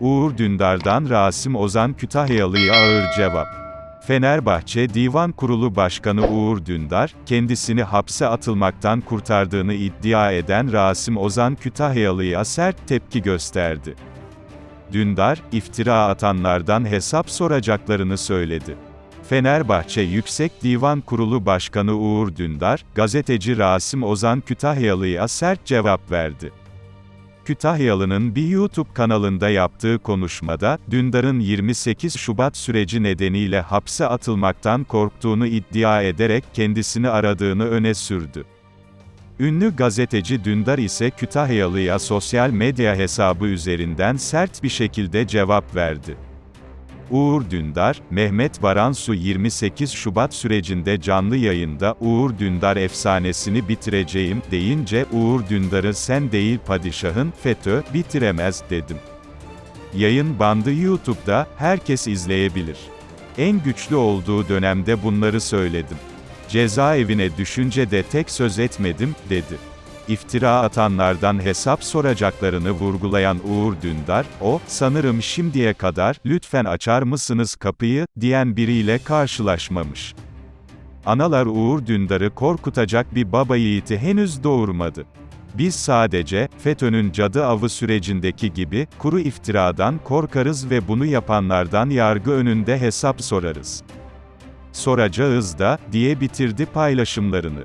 Uğur Dündar'dan Rasim Ozan Kütahyalı'ya ağır cevap. Fenerbahçe Divan Kurulu Başkanı Uğur Dündar, kendisini hapse atılmaktan kurtardığını iddia eden Rasim Ozan Kütahyalı'ya sert tepki gösterdi. Dündar, iftira atanlardan hesap soracaklarını söyledi. Fenerbahçe Yüksek Divan Kurulu Başkanı Uğur Dündar, gazeteci Rasim Ozan Kütahyalı'ya sert cevap verdi. Kütahyalı'nın bir YouTube kanalında yaptığı konuşmada, Dündar'ın 28 Şubat süreci nedeniyle hapse atılmaktan korktuğunu iddia ederek kendisini aradığını öne sürdü. Ünlü gazeteci Dündar ise Kütahyalı'ya sosyal medya hesabı üzerinden sert bir şekilde cevap verdi. Uğur Dündar, Mehmet Baransu 28 Şubat sürecinde canlı yayında Uğur Dündar efsanesini bitireceğim deyince Uğur Dündar'ı sen değil padişahın FETÖ bitiremez dedim. Yayın bandı YouTube'da herkes izleyebilir. En güçlü olduğu dönemde bunları söyledim. Cezaevine düşünce de tek söz etmedim dedi. İftira atanlardan hesap soracaklarını vurgulayan Uğur Dündar, o, sanırım şimdiye kadar, lütfen açar mısınız kapıyı, diyen biriyle karşılaşmamış. Analar Uğur Dündar'ı korkutacak bir baba yiğiti henüz doğurmadı. Biz sadece, FETÖ'nün cadı avı sürecindeki gibi, kuru iftiradan korkarız ve bunu yapanlardan yargı önünde hesap sorarız. Soracağız da, diye bitirdi paylaşımlarını.